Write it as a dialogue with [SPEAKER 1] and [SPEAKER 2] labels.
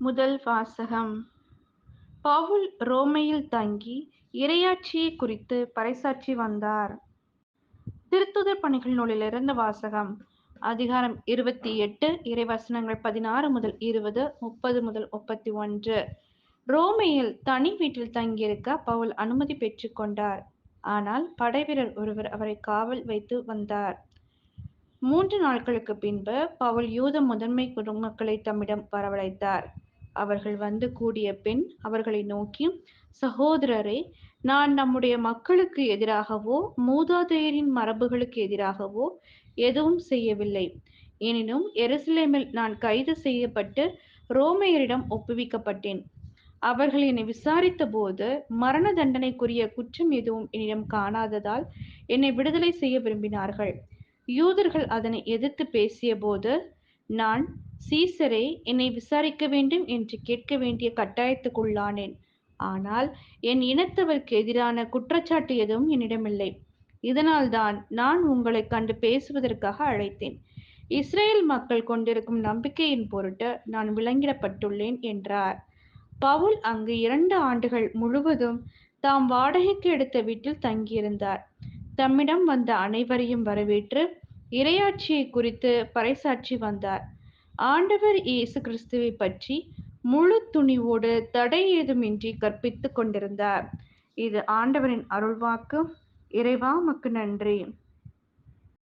[SPEAKER 1] முதல் வாசகம். பவுல் ரோமையில் தங்கி இறையாட்சியை குறித்து பறைசாற்றி வந்தார். திருத்துதர் பணிகள் நூலிலிருந்து வாசகம். அதிகாரம் இருபத்தி எட்டு இறைவசனங்கள் பதினாறு முதல் இருபது முப்பது முதல் முப்பத்தி ஒன்று. ரோமையில் தனி வீட்டில் தங்கியிருக்க பவுல் அனுமதி பெற்றுக்கொண்டார் ஆனால் படைவீரர் ஒருவர் அவரை காவல் வைத்து வந்தார். மூன்று நாட்களுக்கு பின்பு பவுல் யூத முதன்மை குடும்பங்களை தம்மிடம் வரவழைத்தார். அவர்கள் வந்து கூடிய பின் அவர்களை நோக்கி சகோதரரே நான் நம்முடைய மக்களுக்கு எதிராகவோ மூதாதையரின் மரபுகளுக்கு எதிராகவோ எதுவும் செய்யவில்லை. எனினும் எருசலேமில் நான் கைது செய்யப்பட்டு ரோமையரிடம் ஒப்புவிக்கப்பட்டேன். அவர்கள் என்னை விசாரித்த போது மரண தண்டனைக்குரிய குற்றம் எதுவும் என்னிடம் காணாததால் என்னை விடுதலை செய்ய விரும்பினார்கள். யூதர்கள் அதனை எதிர்த்து பேசிய போது நான் சீசரே என்னை விசாரிக்க வேண்டும் என்று கேட்க வேண்டிய கட்டாயத்துக்குள்ளானேன். ஆனால் என் இனத்தவருக்கு எதிரான குற்றச்சாட்டு எதுவும் என்னிடமில்லை. இதனால்தான் நான் உங்களை கண்டு பேசுவதற்காக அழைத்தேன். இஸ்ரேல் மக்கள் கொண்டிருக்கும் நம்பிக்கையின் பொருட்டு நான் விலங்கிடப்பட்டுள்ளேன் என்றார். பவுல் அங்கு இரண்டு ஆண்டுகள் முழுவதும் தாம் வாடகைக்கு எடுத்த வீட்டில் தங்கியிருந்தார். தம்மிடம் வந்த அனைவரையும் வரவேற்று இரையாட்சியை குறித்து பறைசாற்றி வந்தார். ஆண்டவர் இயேசு கிறிஸ்துவை பற்றி முழு துணிவோடு தடை ஏதுமின்றி கற்பித்துக் கொண்டிருந்தார். இது ஆண்டவரின் அருள்வாக்கு. இறைவா மக்கு நன்றி.